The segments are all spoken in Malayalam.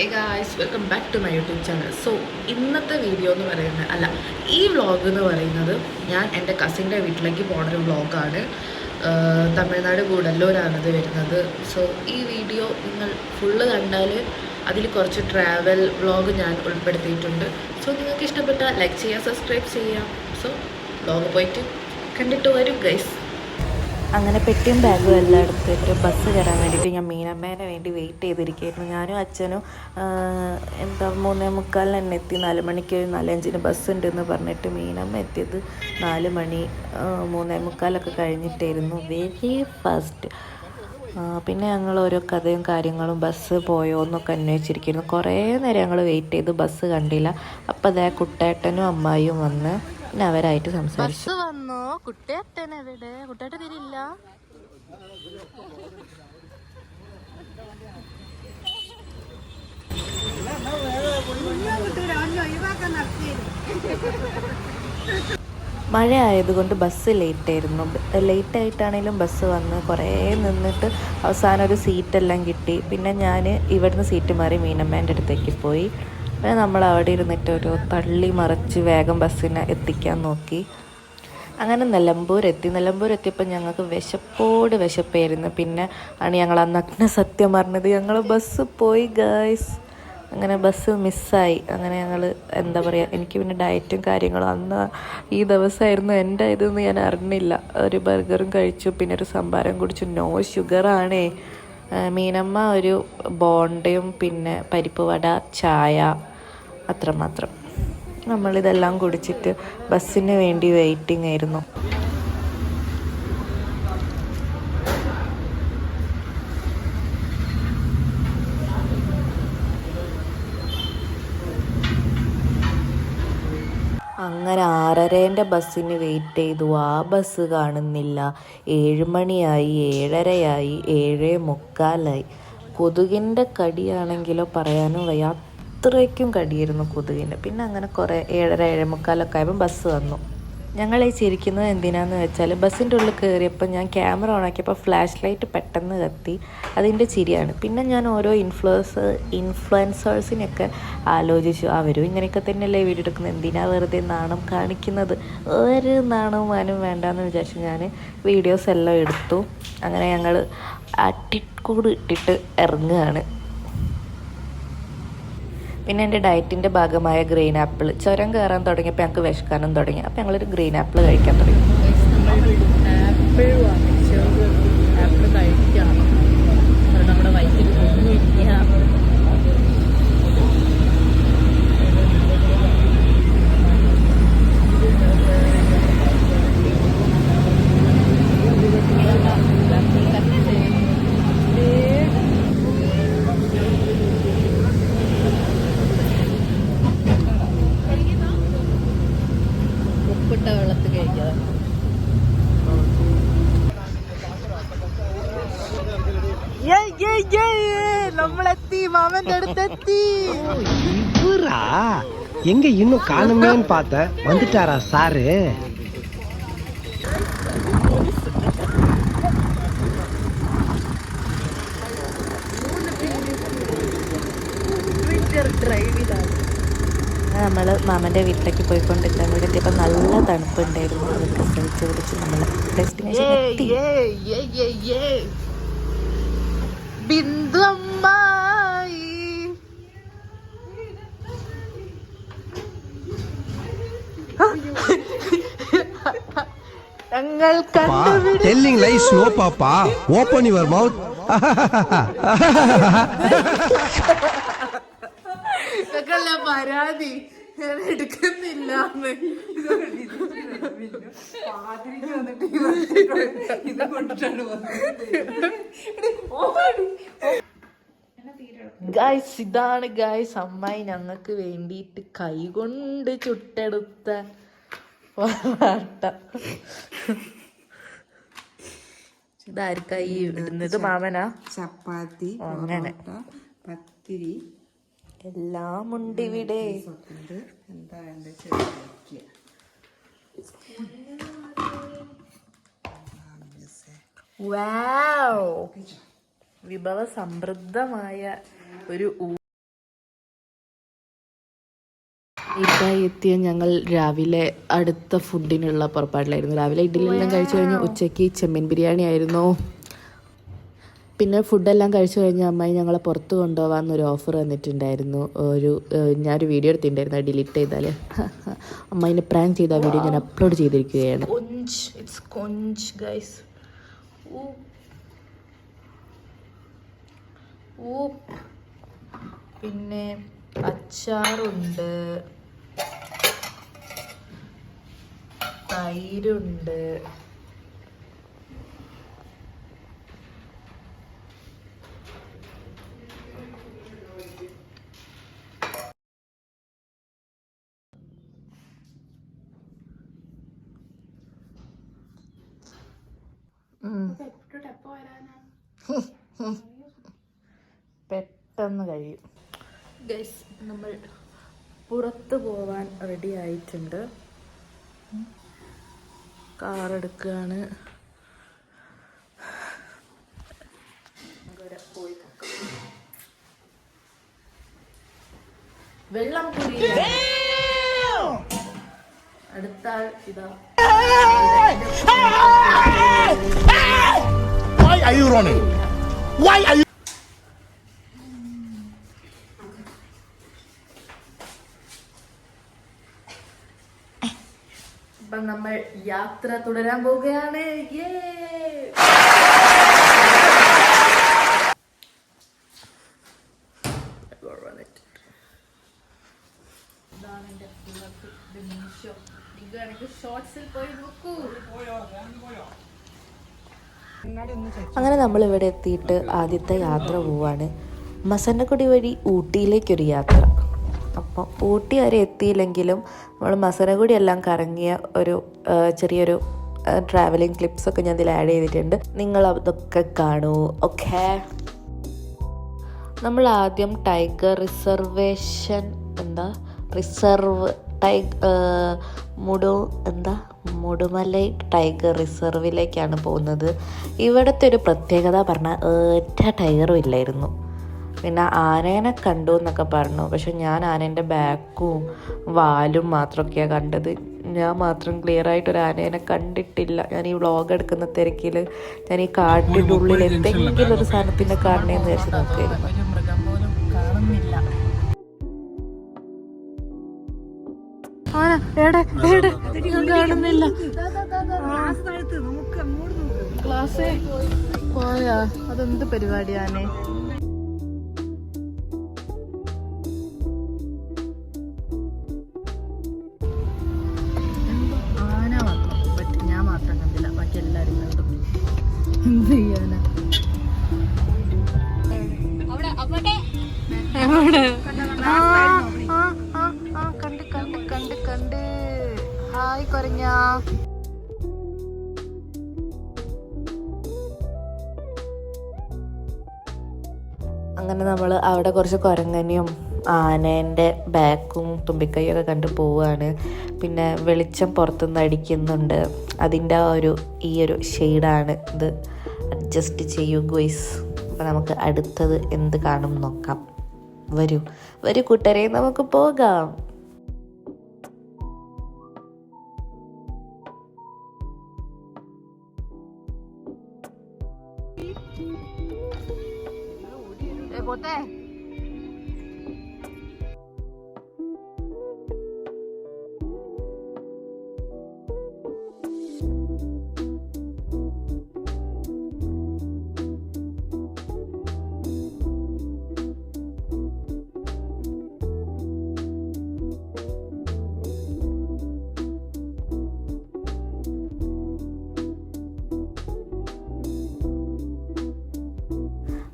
Hey guys welcome back to my YouTube channel so ഇന്നത്തെ വീഡിയോ എന്ന് പറയുന്നത് അല്ല ഈ വ്ളോഗ് എന്ന് പറയുന്നത് ഞാൻ എന്റെ കസിന്റെ വീട്ടിലേക്ക് ഒരു വ്ളോഗാണ് തമിഴ്നാട് കൂടല്ലൂരാണത് വരുന്നത്. സോ ഈ വീഡിയോ നിങ്ങൾ ഫുള്ള് കണ്ടാൽ അതിൽ കുറച്ച് ട്രാവൽ വ്ളോഗ് ഞാൻ ഉൾപ്പെടുത്തിയിട്ടുണ്ട്. സോ നിങ്ങൾക്ക് ഇഷ്ടപ്പെട്ടാൽ ലൈക്ക് ചെയ്യുക സബ്സ്ക്രൈബ് ചെയ്യാം സോ വ്ളോഗ് പോയിട്ട് കണ്ടിട്ട് വരും ഗൈസ് അങ്ങനെ പെട്ടിയും ബാഗും എല്ലാം എടുത്തിട്ട് ബസ് കയറാൻ വേണ്ടിയിട്ട് ഞാൻ മീനമ്മേനെ വേണ്ടി വെയിറ്റ് ചെയ്തിരിക്കുകയായിരുന്നു. ഞാനും അച്ഛനും എന്താ മൂന്നേ മുക്കാലിന് തന്നെ എത്തി. നാല് മണിക്ക് നാലഞ്ചിന് ബസ് ഉണ്ടെന്ന് പറഞ്ഞിട്ട് മീനമ്മ എത്തിയത് നാല് മണി മൂന്നേ മുക്കാലൊക്കെ കഴിഞ്ഞിട്ടായിരുന്നു. വെരി ഫസ്റ്റ് പിന്നെ ഞങ്ങൾ ഓരോ കഥയും കാര്യങ്ങളും ബസ് പോയോ എന്നൊക്കെ അന്വേഷിച്ചിരിക്കുന്നു. കുറേ നേരം ഞങ്ങൾ വെയിറ്റ് ചെയ്ത് ബസ് കണ്ടില്ല. അപ്പോൾ അതേ കുട്ടേട്ടനും അമ്മായിയും വന്ന് പിന്നെ അവരായിട്ട് സംസാരിച്ചു. വന്നോ? കുട്ടേട്ടൻ എവിടെ തിരില്ല മഴ ആയതുകൊണ്ട് ബസ് ലേറ്റ് ആയിരുന്നു ലേറ്റ് ആയിട്ടാണെങ്കിലും ബസ് വന്ന് കുറേ നിന്നിട്ട് അവസാനം ഒരു സീറ്റെല്ലാം കിട്ടി. പിന്നെ ഞാൻ ഇവിടുന്ന് സീറ്റ് മാറി മീനമ്മേന്റെ അടുത്തേക്ക് പോയി. പിന്നെ നമ്മൾ അവിടെ ഇരുന്നിട്ട് ഒരു തള്ളി മറിച്ച് വേഗം ബസ്സിനെ എത്തിക്കാൻ നോക്കി. അങ്ങനെ നിലമ്പൂർ എത്തിയപ്പോൾ ഞങ്ങൾക്ക് വിശപ്പോട് വിശപ്പായിരുന്നു പിന്നെ ആണ് ഞങ്ങൾ അന്ന് അഗ്ന സത്യം പറഞ്ഞത്. ഞങ്ങൾ ബസ് പോയി ഗേൾസ് അങ്ങനെ ബസ് മിസ്സായി അങ്ങനെ ഞങ്ങൾ എന്താ പറയുക എനിക്ക് പിന്നെ ഡയറ്റും കാര്യങ്ങളും അന്ന് ഈ ദിവസമായിരുന്നു എന്റെ ഇതെന്ന് ഞാൻ അറിഞ്ഞില്ല. ഒരു ബർഗറും കഴിച്ചു. പിന്നെ ഒരു സംഭാരം കുടിച്ചു. നോ ഷുഗറാണേ മീനമ്മ ഒരു ബോണ്ടയും പിന്നെ പരിപ്പ് വട ചായ അത്രമാത്രം. നമ്മളിതെല്ലാം കുടിച്ചിട്ട് ബസ്സിന് വേണ്ടി വെയിറ്റിംഗ് ആയിരുന്നു. അങ്ങനെ ആറരേന്റെ ബസ്സിന് വെയിറ്റ് ചെയ്തു. ആ ബസ് കാണുന്നില്ല. ഏഴുമണിയായി ഏഴരയായി ഏഴേ മുക്കാലായി. കൊതുകിന്റെ കടിയാണെങ്കിലോ പറയാനും വയ്യ. അത്രയ്ക്കും കടിയായിരുന്നു കൊതുകിന്. പിന്നെ അങ്ങനെ കുറേ ഏഴര ഏഴേ മുക്കാലൊക്കെ ആയപ്പോൾ ബസ് വന്നു. ഞങ്ങൾ ഈ ചിരിക്കുന്നത് എന്തിനാന്ന് വെച്ചാൽ ബസ്സിന്റെ ഉള്ളിൽ കയറിയപ്പോൾ ഞാൻ ക്യാമറ ഓണാക്കിയപ്പോൾ ഫ്ലാഷ് ലൈറ്റ് പെട്ടെന്ന് കത്തി. അതിന്റെ ചിരിയാണ്. പിന്നെ ഞാൻ ഓരോ ഇൻഫ്ലുവൻസ് ഇൻഫ്ലുവൻസേഴ്സിനെയൊക്കെ ആലോചിച്ചു. അവരും ഇങ്ങനെയൊക്കെ തന്നെയല്ലേ വീഡിയോ എടുക്കുന്നത്? എന്തിനാ വെറുതെ നാണം കാണിക്കുന്നത്? ഒരു നാണവും മാനും വേണ്ടാന്ന് വിചാരിച്ചു ഞാൻ വീഡിയോസ് എല്ലാം എടുത്തു. അങ്ങനെ ഞങ്ങൾ അട്ടിക്കൂട് ഇട്ടിട്ട് ഇറങ്ങുകയാണ്. പിന്നെ എന്റെ ഡയറ്റിന്റെ ഭാഗമായ ഗ്രീൻ ആപ്പിൾ. ചുരം കയറാൻ തുടങ്ങിയപ്പോൾ ഞങ്ങൾക്ക് വിശക്കാനും തുടങ്ങി. അപ്പോൾ ഞങ്ങളൊരു ഗ്രീൻ ആപ്പിൾ കഴിക്കാൻ തുടങ്ങി. ആപ്പിൾ വാങ്ങിച്ചു. ആപ്പിൾ കഴിക്കണം. നമ്മളെത്തി മാമന്റെ അടുത്തെത്തി இவரா எங்க இன்னும் காணுமேன்னு பார்த்தேன் வந்துட்டாரா சாரு നമ്മൾ മാമൻ്റെ വീട്ടിലേക്ക് പോയിക്കൊണ്ടിരിക്കാൻ ഇവിടെ എത്തിയപ്പോൾ നല്ല തണുപ്പുണ്ടായിരുന്നു അതൊക്കെ സഹിച്ച് പിടിച്ച് നമ്മൾ ഡെസ്റ്റിനേഷൻ എത്തി ബിന്ദു അമ്മായി ഞങ്ങൾ telling lies no papa. Open your mouth ഞങ്ങളുടെ പരാതി. ഞാൻ എടുക്കുന്നില്ല ഇത് കൊണ്ടിട്ടാണ് ഗായ്സ് ഇതാണ് ഗായ്സ് അമ്മായി ഞങ്ങൾക്ക് വേണ്ടിയിട്ട് കൈകൊണ്ട് ചുട്ടെടുത്ത പൊറാട്ട ഇതാർക്കായി ഇടുന്നത് മാമനാ? ചപ്പാത്തി അങ്ങനെ. പത്തിരി. എല്ലാം ഉണ്ട് ഇവിടെ. എന്താ എന്താ Wow. വിഭവ സമൃദ്ധമായ ഒരു ഇതായി എത്തിയ ഞങ്ങൾ രാവിലെ അടുത്ത ഫുഡിനുള്ള പുറപ്പാടിലായിരുന്നു. രാവിലെ ഇഡ്ഡലിയെല്ലാം കഴിച്ചു കഴിഞ്ഞു ഉച്ചയ്ക്ക് ചെമ്മീൻ ബിരിയാണി ആയിരുന്നു. പിന്നെ ഫുഡെല്ലാം കഴിച്ചു കഴിഞ്ഞ അമ്മായി ഞങ്ങളെ പുറത്ത് കൊണ്ടുപോകാമെന്നൊരു ഓഫർ വന്നിട്ടുണ്ടായിരുന്നു. ഒരു ഞാനൊരു വീഡിയോ എടുത്തിട്ടുണ്ടായിരുന്നു ഡിലീറ്റ് ചെയ്താൽ അമ്മായിനെ പ്രാങ്ക് ചെയ്ത വീഡിയോ ഞാൻ അപ്ലോഡ് ചെയ്തിരിക്കുകയാണ്. പിന്നെ അച്ചാറുണ്ട്. തൈരുണ്ട്. പെട്ടെന്ന് കഴിയും ഗൈസ് നമ്മൾ പുറത്ത് പോവാൻ റെഡി ആയിട്ടുണ്ട് കാർ എടുക്കുകയാണ് വെള്ളം പുരി അടുത്ത ആൾ ഇതാ Why are you running? Why are you? അപ്പം നമ്മൾ യാത്ര തുടരാൻ പോവുകയാണ്. അങ്ങനെ നമ്മൾ ഇവിടെ എത്തിയിട്ട് ആദ്യത്തെ യാത്ര പോവാണ്. മസന്നക്കുടി വഴി ഊട്ടിയിലേക്കൊരു യാത്ര. അപ്പോൾ ഊട്ടി വരെ എത്തിയില്ലെങ്കിലും നമ്മൾ മസനഗുടി എല്ലാം കറങ്ങിയ ഒരു ചെറിയൊരു ട്രാവലിംഗ് ക്ലിപ്സ് ഒക്കെ ഞാൻ ഇതിൽ ആഡ് ചെയ്തിട്ടുണ്ട്. നിങ്ങൾ അതൊക്കെ കാണൂ. ഓക്കെ നമ്മൾ ആദ്യം ടൈഗർ റിസർവേഷൻ എന്താ? റിസർവ് ടൈ മുടു എന്താ? മുടുമലൈ ടൈഗർ റിസർവിലേക്കാണ് പോകുന്നത്. ഇവിടുത്തെ ഒരു പ്രത്യേകത പറഞ്ഞാൽ ഒറ്റ ടൈഗറും ഇല്ലായിരുന്നു. പിന്നെ ആനേനെ കണ്ടു എന്നൊക്കെ പറഞ്ഞു. പക്ഷെ ഞാൻ ആനേന്റെ ബാക്കും വാലും മാത്രമൊക്കെയാണ് കണ്ടത്. ഞാൻ മാത്രം ക്ലിയർ ആയിട്ട് ഒരു ആനേനെ കണ്ടിട്ടില്ല. ഞാൻ ഈ വ്ളോഗ് എടുക്കുന്ന തിരക്കിൽ ഞാൻ ഈ കാട്ടിന്റെ ഉള്ളിൽ എന്തെങ്കിലും ഒരു സാധനത്തിനെ കാണണേന്ന് വിചാരിച്ച് നോക്കിയിരുന്നു കാണുന്നില്ല. ക്ലാസ് പോയാ? അതെന്ത് പരിപാടിയാണേ എന്ത് ചെയ്യാനാ? എവിടെ? ആ, ആ, ആ, ആ, കണ്ട് കണ്ട് കണ്ട് കണ്ട്. ഹായ് കൊരഞ്ഞ അങ്ങനെ നമ്മൾ അവിടെ കുറച്ച് കുരങ്ങനെയും ആനേന്റെ ബാക്കും തുമ്പിക്കൈയും ഒക്കെ കണ്ട് പോവുകയാണ് പിന്നെ വെളിച്ചം പുറത്തുനിന്ന് അടിക്കുന്നുണ്ട്. അതിന്റെ ആ ഒരു ഈ ഒരു ഷെയ്ഡാണ് ഇത്. അഡ്ജസ്റ്റ് ചെയ്യൂ ഗോയ്സ്. അപ്പോൾ നമുക്ക് അടുത്തത് എന്ത് കാണും നോക്കാം. വരൂ. വരൂ കൂട്ടരെ നമുക്ക് പോകാം.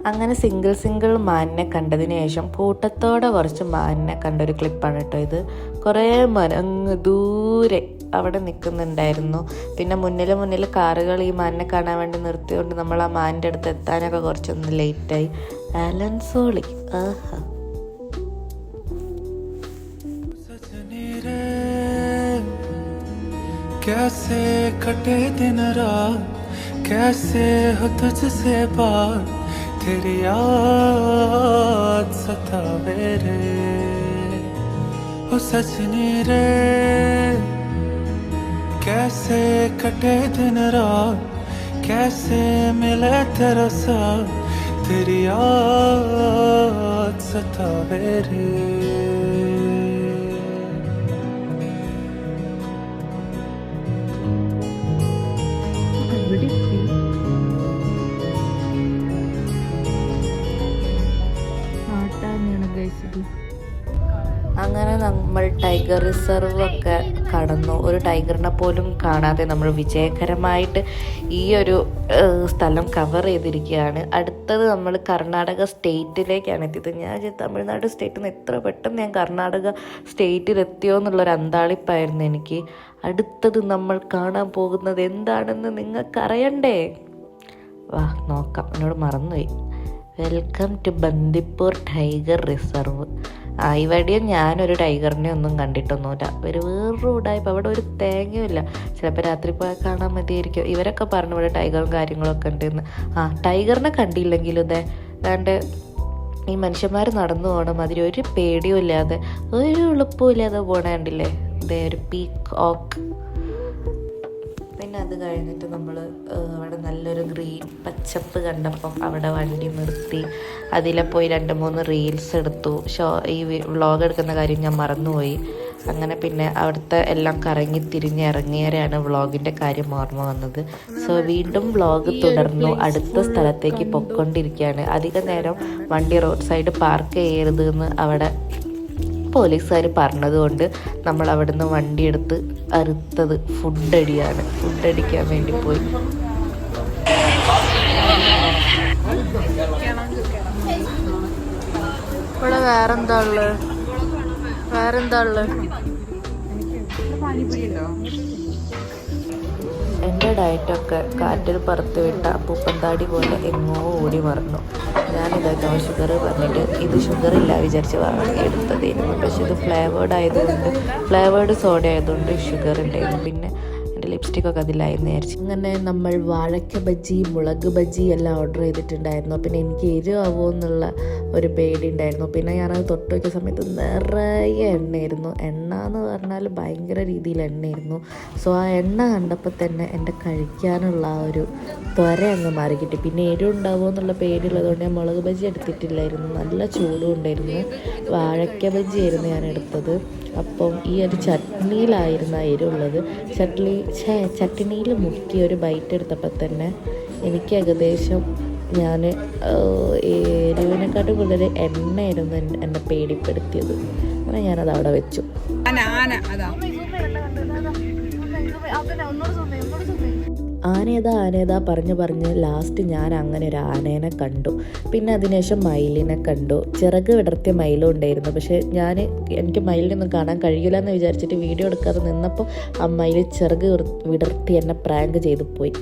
അങ്ങനെ സിംഗിൾ സിംഗിൾ മാനിനെ കണ്ടതിന് ശേഷം കൂട്ടത്തോടെ കുറച്ച് മാനിനെ കണ്ടൊരു ക്ലിപ്പാണ് കേട്ടോ ഇത് കുറേ മന അങ്ങ് ദൂരെ അവിടെ നിൽക്കുന്നുണ്ടായിരുന്നു പിന്നെ മുന്നിൽ മുന്നിൽ കാറുകൾ ഈ മാനിനെ കാണാൻ വേണ്ടി നിർത്തിയോണ്ട് നമ്മൾ ആ മാനിൻ്റെ അടുത്ത് എത്താനൊക്കെ കുറച്ചൊന്ന് ലേറ്റായി ആലൻസോളി ആഹാ सजनी रे कैसे कटे दिन रात कैसे हो तुझसे बात तेरी याद सतावे रे ओ सजनी रे, कैसे कटे दिन रात, कैसे मिले तेरा साथ, तेरी याद सतावे रे ടൈഗർ റിസർവ് ഒക്കെ കടന്നു. ഒരു ടൈഗറിനെ പോലും കാണാതെ നമ്മൾ വിജയകരമായിട്ട് ഈ ഒരു സ്ഥലം കവർ ചെയ്തിരിക്കുകയാണ്. അടുത്തത് നമ്മൾ കർണാടക സ്റ്റേറ്റിലേക്കാണ് എത്തിയത്. ഞാൻ തമിഴ്നാട് സ്റ്റേറ്റിൽ നിന്ന് എത്ര പെട്ടെന്ന് ഞാൻ കർണാടക സ്റ്റേറ്റിൽ എത്തിയോ എന്നുള്ളൊരു അന്താളിപ്പായിരുന്നു എനിക്ക്. അടുത്തത് നമ്മൾ കാണാൻ പോകുന്നത് എന്താണെന്ന് നിങ്ങൾക്കറിയണ്ടേ? വാ നോക്കാം. എന്നോട് മറന്നുപോയി. Welcome to Bandipur tiger reserve ഇവിടെയും ഞാനൊരു ടൈഗറിനെ ഒന്നും കണ്ടിട്ടൊന്നുമില്ല. ഒരു വേറൊരു ഉടായ്പ അവിടെ ഒരു തേങ്ങയുമില്ല. ചിലപ്പോൾ രാത്രി പോയാൽ കാണാൻ മതിയായിരിക്കും. ഇവരൊക്കെ പറഞ്ഞു ഇവിടെ ടൈഗറും കാര്യങ്ങളൊക്കെ ഉണ്ടെന്ന്. ആ ടൈഗറിനെ കണ്ടില്ലെങ്കിലും ഇതേ അതാണ്ട് ഈ മനുഷ്യന്മാർ നടന്നു പോകണം. അതിൽ ഒരു പേടിയും ഇല്ലാതെ ഒരു എളുപ്പവും ഇല്ലാതെ കണ്ടില്ലേ? ഇതേ ഒരു പീക്ക് ഓക്ക് പിന്നെ അത് കഴിഞ്ഞിട്ട് നമ്മൾ അവിടെ നല്ലൊരു ഗ്രീൻ പച്ചപ്പ് കണ്ടപ്പം അവിടെ വണ്ടി നിർത്തി. അതിലെ പോയി രണ്ട് മൂന്ന് റീൽസ് എടുത്തു. ഷോ ഈ വ്ളോഗ് എടുക്കുന്ന കാര്യം ഞാൻ മറന്നുപോയി. അങ്ങനെ പിന്നെ അവിടുത്തെ എല്ലാം കറങ്ങി തിരിഞ്ഞ് ഇറങ്ങിയവരെയാണ് വ്ളോഗിന്റെ കാര്യം ഓർമ്മ വന്നത്. സോ വീണ്ടും വ്ളോഗ് തുടർന്നു. അടുത്ത സ്ഥലത്തേക്ക് പൊയ്ക്കൊണ്ടിരിക്കുകയാണ്. അധിക നേരം വണ്ടി റോഡ് സൈഡ് പാർക്ക് ചെയ്യരുത് എന്ന് അവിടെ പോലീസുകാർ പറഞ്ഞതുകൊണ്ട് നമ്മൾ അവിടുന്ന് വണ്ടി എടുത്ത് അറുത്തത് ഫുഡടിയാണ്. ഫുഡടിക്കാൻ ഫുഡ് അടിക്കാൻ വേണ്ടി പോയി. ഇവിടെ വേറെന്താ ഉള്ളത് വേറെന്താ ഉള്ളത് എന്റെ ഡയറ്റൊക്കെ കാറ്റിൽ പറത്ത് വിട്ട പൂപ്പന്താടി പോലെ എങ്ങോ ഓടി മറന്നു. നോ ഷുഗർ പറഞ്ഞിട്ട് ഇത് ഷുഗർ ഇല്ല വിചാരിച്ച് വാങ്ങി എടുത്തതായിരുന്നു പക്ഷെ ഇത് ഫ്ലേവേഡ് ആയതുകൊണ്ട് ഫ്ലേവേഡ് സോഡ ആയതുകൊണ്ട് ഷുഗർ ഉണ്ടായിരുന്നു പിന്നെ എന്റെ ലിപ്സ്റ്റിക്കൊക്കെ അതിലായിരുന്നു വിചാരിച്ചു. അങ്ങനെ നമ്മൾ വാഴയ്ക്ക ബജ്ജി മുളക് ബജ്ജി എല്ലാം ഓർഡർ ചെയ്തിട്ടുണ്ടായിരുന്നു. പിന്നെ എനിക്ക് എരിവാകുമോ എന്നുള്ള ഒരു പേടി ഉണ്ടായിരുന്നു പിന്നെ ഞാനത് തൊട്ട് വയ്ക്കുന്ന സമയത്ത് നിറയെ എണ്ണയായിരുന്നു. എണ്ണ എന്ന് പറഞ്ഞാൽ ഭയങ്കര രീതിയിൽ എണ്ണയായിരുന്നു. സോ ആ എണ്ണ കണ്ടപ്പോൾ തന്നെ എന്റെ കഴിക്കാനുള്ള ആ ഒരു ത്വര അങ്ങ് മാറി കിട്ടി പിന്നെ എരിവ് ഉണ്ടാവുമോ എന്നുള്ള പേടിയുള്ളതുകൊണ്ട് ഞാൻ മുളക് ബജി എടുത്തിട്ടില്ലായിരുന്നു. നല്ല ചൂടും ഉണ്ടായിരുന്നു. വാഴക്ക ബജി ആയിരുന്നു ഞാൻ എടുത്തത്. അപ്പം ഈ ഒരു ചട്നിയിലായിരുന്നു എരിവുള്ളത്. ചട്നി ചട്നിയിൽ മുക്കി ഒരു ബൈറ്റ് എടുത്തപ്പോൾ തന്നെ എനിക്ക് ഏകദേശം ഞാൻ എരിവിനെക്കാട്ടും കൂടുതൽ എണ്ണയായിരുന്നു എന്നെ പേടിപ്പെടുത്തിയത്. അങ്ങനെ ഞാനത് അവിടെ വെച്ചു. ആനേതാ ആനേതാ പറഞ്ഞ് പറഞ്ഞ് ലാസ്റ്റ് ഞാൻ അങ്ങനെ ഒരു ആനേനെ കണ്ടു. പിന്നെ അതിനുശേഷം മയിലിനെ കണ്ടു. ചിറക് വിടർത്തിയ മയിലും ഉണ്ടായിരുന്നു. പക്ഷേ ഞാൻ എനിക്ക് മയിലിനൊന്നും കാണാൻ കഴിയില്ല എന്ന് വിചാരിച്ചിട്ട് വീഡിയോ എടുക്കാതെ നിന്നപ്പോൾ ആ മയിൽ ചിറക് വിടർത്തി എന്നെ പ്രാങ്ക് ചെയ്തു പോയി.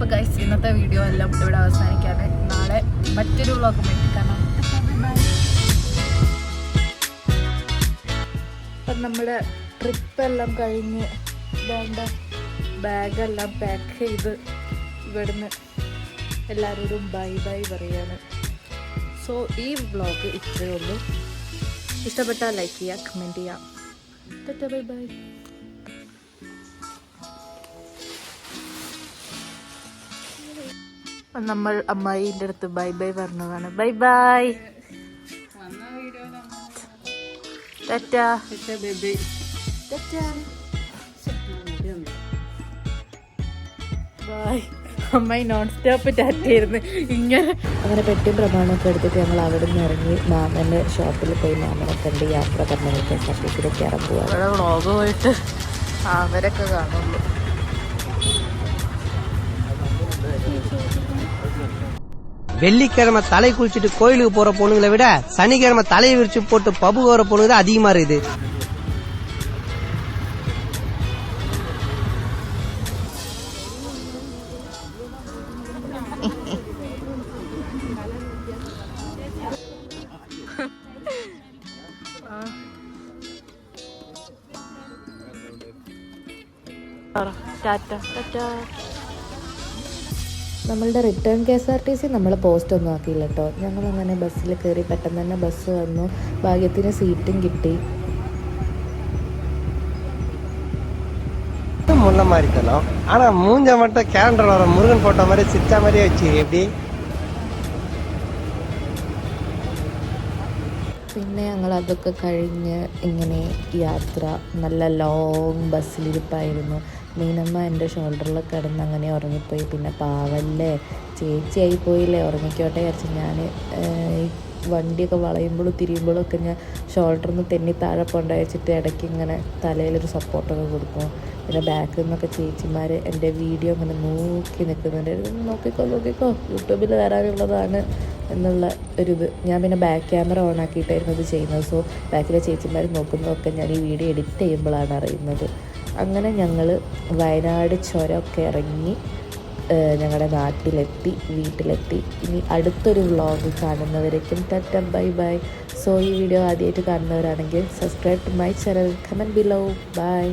അപ്പോൾ ഗൈസ് ഇന്നത്തെ വീഡിയോ എല്ലാം ഇവിടെ അവസാനിക്കാതെ നാളെ മറ്റൊരു വ്ളോഗ് കാരണം അപ്പം നമ്മുടെ ട്രിപ്പെല്ലാം കഴിഞ്ഞ് വേണ്ട ബാഗെല്ലാം പാക്ക് ചെയ്ത് ഇവിടുന്ന് എല്ലാവരോടും ബൈ ബൈ പറയാണ്. സോ ഈ വ്ളോഗ് ഇത്രയേ ഉള്ളൂ. ഇഷ്ടപ്പെട്ടാൽ ലൈക്ക് ചെയ്യുക കമന്റ് ചെയ്യുക. ബൈ ബൈ നമ്മൾ അമ്മായിന്റെ അടുത്ത് ബൈ ബൈ പറഞ്ഞതാണ്. Bye bye. ബൈ അമ്മായി നോൺ സ്റ്റോപ്പ് ടാറ്റായിരുന്നു ഇങ്ങനെ അങ്ങനെ പെട്ടിയും പ്രമാണമൊക്കെ എടുത്തിട്ട് ഞങ്ങൾ അവിടെ നിന്ന് ഇറങ്ങി മാമന്റെ ഷോപ്പിൽ പോയി മാമനെ കണ്ട് യാത്ര പറഞ്ഞു കെ എസ് ആർ ടി അവിടെ വ്ളോഗ് പോയിട്ട് അവരൊക്കെ കാണുള്ളൂ. வெள்ளிக்கிழமை தலை குளிச்சுட்டு கோயிலுக்கு போற பொண்ணுங்களை விட சனிக்கிழமை தலையை விரிச்சு போட்டு பபு வர பொண்ணுங்க தான் அதிகமா இருக்குது. டாட்டா. டாட்டா. നമ്മളുടെ return K S R T C നമ്മൾ പോസ്റ്റ് ഒന്നും ആക്കിയില്ല കേട്ടോ ഞങ്ങൾ അങ്ങനെ ബസ്സിൽ കയറി പെട്ടെന്ന് തന്നെ ബസ് വന്നു ഭാഗ്യത്തിന് സീറ്റും കിട്ടി முன்ன மாதிரி தரும் ஆனா மூஞ்ச மட்டும் கேலண்டர் வர முருகன் போட்ட மாதிரி சிரிச்ச மாதிரியே வச்சு எப்படி പിന്നെ ഞങ്ങൾ അതൊക്കെ കഴിഞ്ഞ് ഇങ്ങനെ യാത്ര നല്ല ലോങ് ബസ്സിലിരിപ്പായിരുന്നു മീനമ്മ എന്റെ ഷോൾഡറിൽ കിടന്ന് അങ്ങനെ ഉറങ്ങിപ്പോയി. പിന്നെ പാവല്ലേ ചേച്ചിയായി പോയില്ലേ ഉറങ്ങിക്കോട്ടെ വിചാരിച്ച് ഞാൻ വണ്ടിയൊക്കെ വളയുമ്പോഴും തിരിയുമ്പോഴും ഒക്കെ ഞാൻ ഷോൾഡറിൽ നിന്ന് തെന്നി താഴെ പോണ്ട വെച്ചിട്ട് ഇടയ്ക്ക് ഇങ്ങനെ തലയിലൊരു സപ്പോർട്ടൊക്കെ കൊടുക്കും. പിന്നെ ബാക്കിൽ നിന്നൊക്കെ ചേച്ചിമാർ എന്റെ വീഡിയോ ഇങ്ങനെ നോക്കി നിൽക്കുന്നുണ്ട്. നോക്കിക്കോ നോക്കിക്കോ യൂട്യൂബിൽ വരാനുള്ളതാണ് എന്നുള്ള ഒരിത്. ഞാൻ പിന്നെ ബാക്ക് ക്യാമറ ഓൺ ആക്കിയിട്ടായിരുന്നു ഇത് ചെയ്യുന്നത്. സോ ബാക്കിലെ ചേച്ചിമാർ നോക്കുന്നതൊക്കെ ഞാൻ ഈ വീഡിയോ എഡിറ്റ് ചെയ്യുമ്പോഴാണ് അറിയുന്നത്. അങ്ങനെ ഞങ്ങൾ വയനാട് ചുരമൊക്കെ ഇറങ്ങി ഞങ്ങളുടെ നാട്ടിലെത്തി വീട്ടിലെത്തി. ഇനി അടുത്തൊരു വ്ളോഗ് കാണുന്നവരേക്കും ടറ്റ ബൈ ബൈ. സോ ഈ വീഡിയോ ആദ്യമായിട്ട് കാണുന്നവരാണെങ്കിൽ subscribe to my channel. Comment below bye.